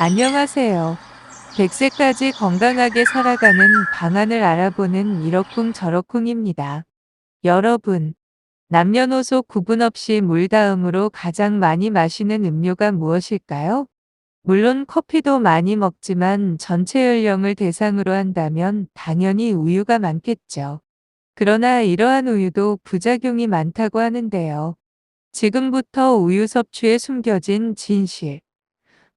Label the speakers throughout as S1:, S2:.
S1: 안녕하세요. 100세까지 건강하게 살아가는 방안을 알아보는 이러쿵저러쿵입니다. 여러분, 남녀노소 구분 없이 물 다음으로 가장 많이 마시는 음료가 무엇일까요? 물론 커피도 많이 먹지만 전체 연령을 대상으로 한다면 당연히 우유가 많겠죠. 그러나 이러한 우유도 부작용이 많다고 하는데요. 지금부터 우유 섭취에 숨겨진 진실,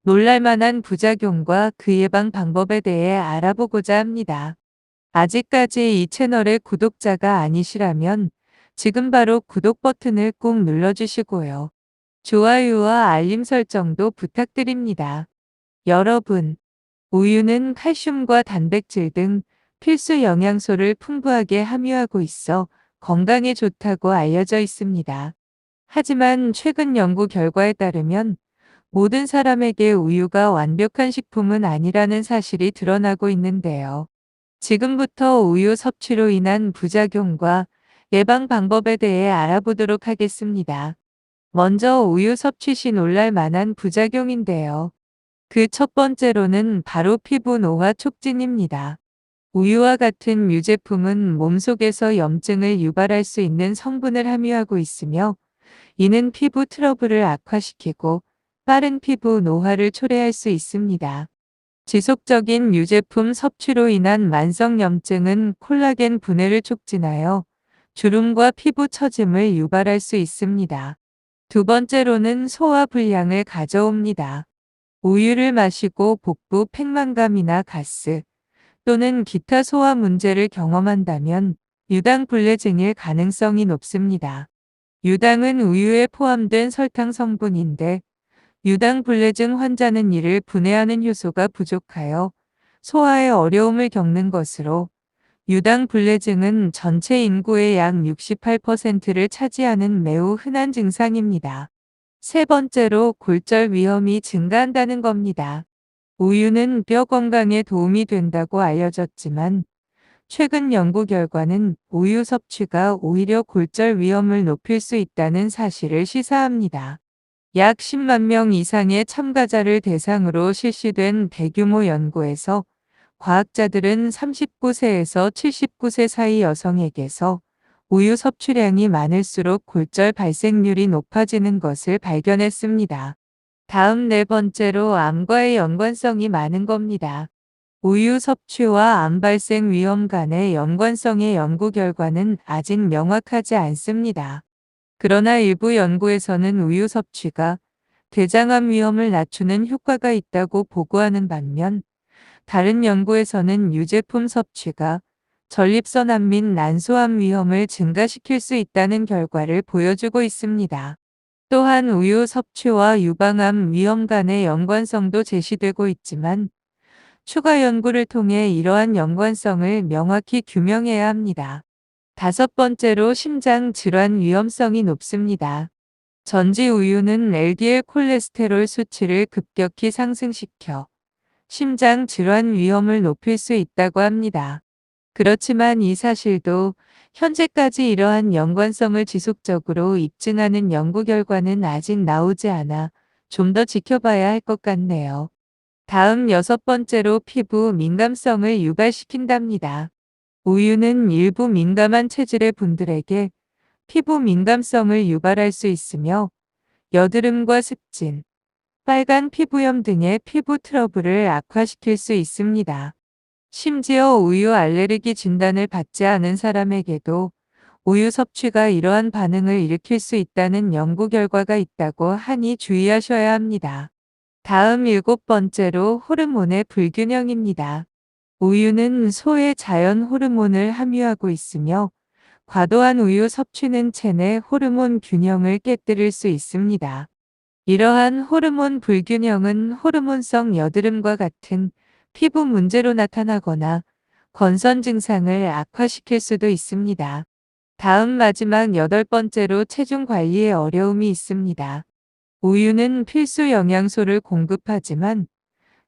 S1: 놀랄만한 부작용과 그 예방 방법에 대해 알아보고자 합니다. 아직까지 이 채널의 구독자가 아니시라면 지금 바로 구독 버튼을 꼭 눌러주시고요. 좋아요와 알림 설정도 부탁드립니다. 여러분, 우유는 칼슘과 단백질 등 필수 영양소를 풍부하게 함유하고 있어 건강에 좋다고 알려져 있습니다. 하지만 최근 연구 결과에 따르면 모든 사람에게 우유가 완벽한 식품은 아니라는 사실이 드러나고 있는데요. 지금부터 우유 섭취로 인한 부작용과 예방 방법에 대해 알아보도록 하겠습니다. 먼저 우유 섭취 시 놀랄 만한 부작용인데요. 그 첫 번째로는 바로 피부 노화 촉진입니다. 우유와 같은 유제품은 몸속에서 염증을 유발할 수 있는 성분을 함유하고 있으며 이는 피부 트러블을 악화시키고 빠른 피부 노화를 초래할 수 있습니다. 지속적인 유제품 섭취로 인한 만성염증은 콜라겐 분해를 촉진하여 주름과 피부 처짐을 유발할 수 있습니다. 두 번째로는 소화 불량을 가져옵니다. 우유를 마시고 복부 팽만감이나 가스 또는 기타 소화 문제를 경험한다면 유당 불내증일 가능성이 높습니다. 유당은 우유에 포함된 설탕 성분인데 유당불내증 환자는 이를 분해하는 효소가 부족하여 소화에 어려움을 겪는 것으로 유당불내증은 전체 인구의 약 68%를 차지하는 매우 흔한 증상입니다. 세 번째로 골절 위험이 증가한다는 겁니다. 우유는 뼈 건강에 도움이 된다고 알려졌지만 최근 연구 결과는 우유 섭취가 오히려 골절 위험을 높일 수 있다는 사실을 시사합니다. 약 10만 명 이상의 참가자를 대상으로 실시된 대규모 연구에서 과학자들은 39세에서 79세 사이 여성에게서 우유 섭취량이 많을수록 골절 발생률이 높아지는 것을 발견했습니다. 다음 네 번째로 암과의 연관성이 많은 겁니다. 우유 섭취와 암 발생 위험 간의 연관성의 연구 결과는 아직 명확하지 않습니다. 그러나 일부 연구에서는 우유 섭취가 대장암 위험을 낮추는 효과가 있다고 보고하는 반면 다른 연구에서는 유제품 섭취가 전립선암 및 난소암 위험을 증가시킬 수 있다는 결과를 보여주고 있습니다. 또한 우유 섭취와 유방암 위험 간의 연관성도 제시되고 있지만 추가 연구를 통해 이러한 연관성을 명확히 규명해야 합니다. 다섯 번째로 심장 질환 위험성이 높습니다. 전지 우유는 LDL 콜레스테롤 수치를 급격히 상승시켜 심장 질환 위험을 높일 수 있다고 합니다. 그렇지만 이 사실도 현재까지 이러한 연관성을 지속적으로 입증하는 연구 결과는 아직 나오지 않아 좀 더 지켜봐야 할 것 같네요. 다음 여섯 번째로 피부 민감성을 유발시킨답니다. 우유는 일부 민감한 체질의 분들에게 피부 민감성을 유발할 수 있으며 여드름과 습진, 빨간 피부염 등의 피부 트러블을 악화시킬 수 있습니다. 심지어 우유 알레르기 진단을 받지 않은 사람에게도 우유 섭취가 이러한 반응을 일으킬 수 있다는 연구 결과가 있다고 하니 주의하셔야 합니다. 다음 일곱 번째로 호르몬의 불균형입니다. 우유는 소의 자연 호르몬을 함유하고 있으며 과도한 우유 섭취는 체내 호르몬 균형을 깨뜨릴 수 있습니다. 이러한 호르몬 불균형은 호르몬성 여드름과 같은 피부 문제로 나타나거나 건선 증상을 악화시킬 수도 있습니다. 다음 마지막 여덟 번째로 체중 관리에 어려움이 있습니다. 우유는 필수 영양소를 공급하지만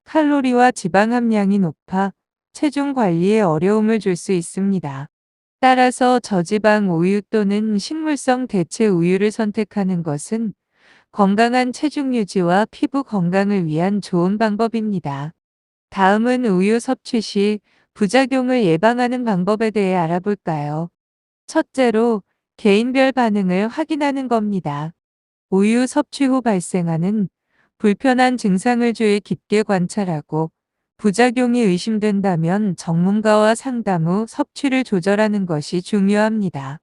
S1: 칼로리와 지방 함량이 높아 체중 관리에 어려움을 줄 수 있습니다. 따라서 저지방 우유 또는 식물성 대체 우유를 선택하는 것은 건강한 체중 유지와 피부 건강을 위한 좋은 방법입니다. 다음은 우유 섭취 시 부작용을 예방하는 방법에 대해 알아볼까요? 첫째로 개인별 반응을 확인하는 겁니다. 우유 섭취 후 발생하는 불편한 증상을 주의 깊게 관찰하고 부작용이 의심된다면 전문가와 상담 후 섭취를 조절하는 것이 중요합니다.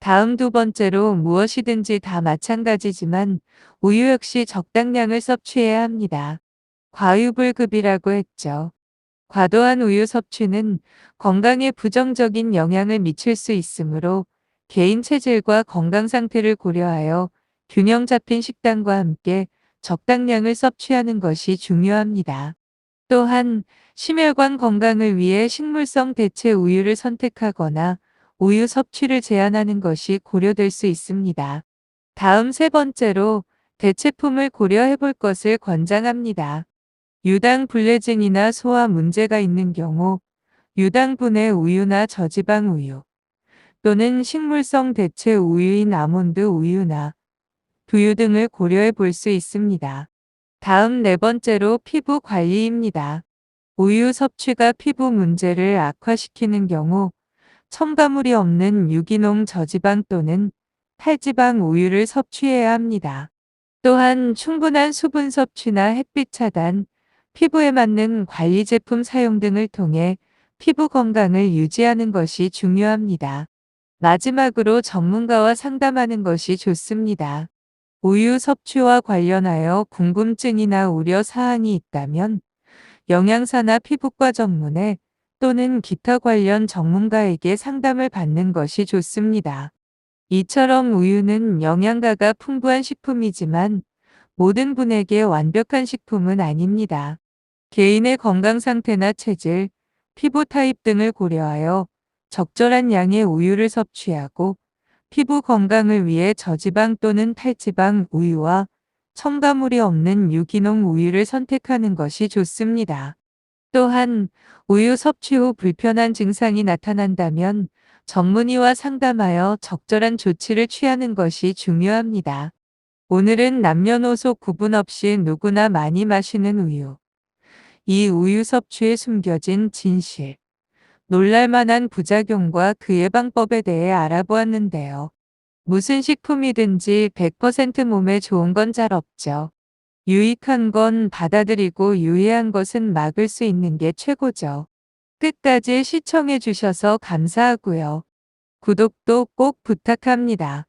S1: 다음 두 번째로 무엇이든지 다 마찬가지지만 우유 역시 적당량을 섭취해야 합니다. 과유불급이라고 했죠. 과도한 우유 섭취는 건강에 부정적인 영향을 미칠 수 있으므로 개인 체질과 건강 상태를 고려하여 균형 잡힌 식단과 함께 적당량을 섭취하는 것이 중요합니다. 또한 심혈관 건강을 위해 식물성 대체 우유를 선택하거나 우유 섭취를 제한하는 것이 고려될 수 있습니다. 다음 세 번째로 대체품을 고려해 볼 것을 권장합니다. 유당 불내증이나 소화 문제가 있는 경우 유당분해 우유나 저지방 우유 또는 식물성 대체 우유인 아몬드 우유나 두유 등을 고려해 볼 수 있습니다. 다음 네 번째로 피부 관리입니다. 우유 섭취가 피부 문제를 악화시키는 경우 첨가물이 없는 유기농 저지방 또는 탈지방 우유를 섭취해야 합니다. 또한 충분한 수분 섭취나 햇빛 차단, 피부에 맞는 관리 제품 사용 등을 통해 피부 건강을 유지하는 것이 중요합니다. 마지막으로 전문가와 상담하는 것이 좋습니다. 우유 섭취와 관련하여 궁금증이나 우려 사항이 있다면 영양사나 피부과 전문의 또는 기타 관련 전문가에게 상담을 받는 것이 좋습니다. 이처럼 우유는 영양가가 풍부한 식품이지만 모든 분에게 완벽한 식품은 아닙니다. 개인의 건강 상태나 체질, 피부 타입 등을 고려하여 적절한 양의 우유를 섭취하고 피부 건강을 위해 저지방 또는 탈지방 우유와 첨가물이 없는 유기농 우유를 선택하는 것이 좋습니다. 또한 우유 섭취 후 불편한 증상이 나타난다면 전문의와 상담하여 적절한 조치를 취하는 것이 중요합니다. 오늘은 남녀노소 구분 없이 누구나 많이 마시는 우유. 이 우유 섭취에 숨겨진 진실. 놀랄만한 부작용과 그 예방법에 대해 알아보았는데요. 무슨 식품이든지 100% 몸에 좋은 건 잘 없죠. 유익한 건 받아들이고 유해한 것은 막을 수 있는 게 최고죠. 끝까지 시청해 주셔서 감사하고요. 구독도 꼭 부탁합니다.